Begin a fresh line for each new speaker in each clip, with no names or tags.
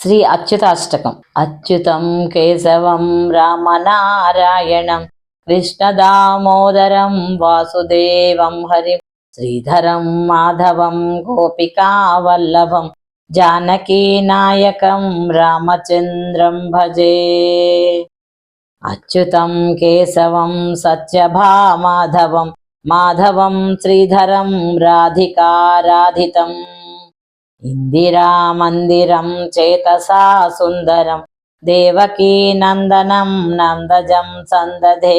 శ్రీ అచ్యుతాష్టకం. అచ్యుతం కేశవం రామనారాయణం కృష్ణదామోదరం వాసుదేవం హరి శ్రీధరం మాధవం గోపికావల్లభం జానకీ నాయకం రామచంద్రం భజే. అచ్యుతం కేశవం సత్యభామాధవం మాధవం శ్రీధరం రాధికారాధితం. ఇందిరామందిరం చేతసా సుందరం దేవకీ నందనం నందజం సందధే.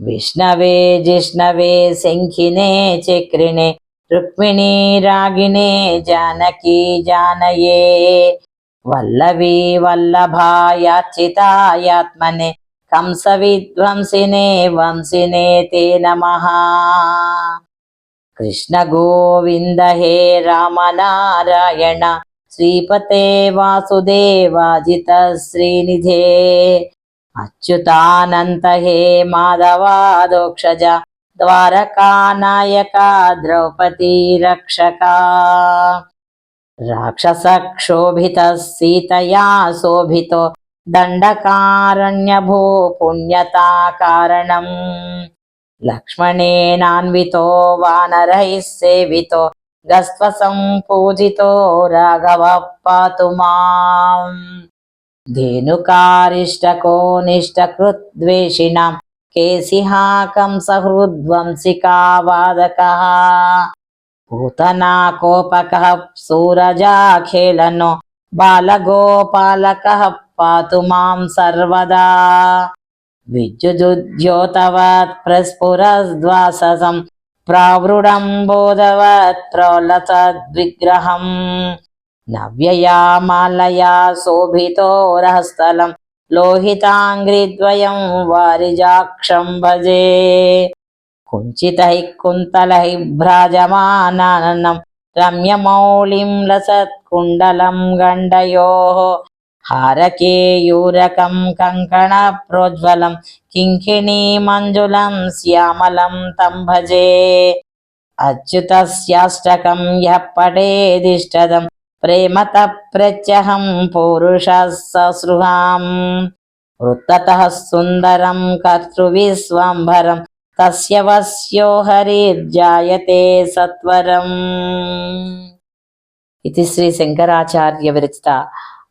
విష్ణవే జిష్ణవే శంఖినే చక్రిణే రుక్మిణీ రాగిణే జానకీ జానయే. వల్లవి వల్లభాయాచితాయాత్మనే కంస విధ్వంసినే వంశినే తే నమ. కృష్ణ గోవింద హే రామ నారాయణ శ్రీపతే వాసుదేవాజిత శ్రీనిధే. అచ్యుతానంత హే మాధవాదోక్షజ ద్వారకానాయక ద్రౌపదీ రక్షక. రాక్షసక్షోభిత సీతయా శోభితో దండకారణ్యభో పుణ్యతా కారణం. లక్ష్మణేనాన్వితో వానరైः సేవితో గస్త్వసం పూజితో రాఘవ పాతు మాం. ధేనుకారిష్టకో నిష్టకృద్వేషిణాం కేసిహాకం సహృద్వంసికావాదకः పూతనా కోపకः సూరజాఖేళనో బాలగోపాలక పాతు మాం సర్వదా. విద్యుదుద్యోతవత్ ప్రస్ఫురద్వాససం ప్రావృడం బోధవత్ ప్రౌలతద్విగ్రహం నవ్యయామాలయా శోభితోరహస్థలం లోహితాంగ్రిద్వయం వారిజాక్షం భజే కుంచితై కుంతలై భ్రాజమానానం రమ్యమౌళిం లసత్కుండలం గండయోः హారకేయూరకం కంకణ ప్రోజ్వలం కింకిణీ మంజులం శ్యామలం తంభజే అచ్యుతస్యాష్టకం యః పఠేదిష్టదం ప్రేమత ప్రత్యహం పూరుష ససృహాం వృత్తతః సుందరం కర్తృవిశ్వంభరం తస్య వస్యో హరిర్జాయతే సత్వరం ఇది శ్రీ శంకరాచార్య విరచిత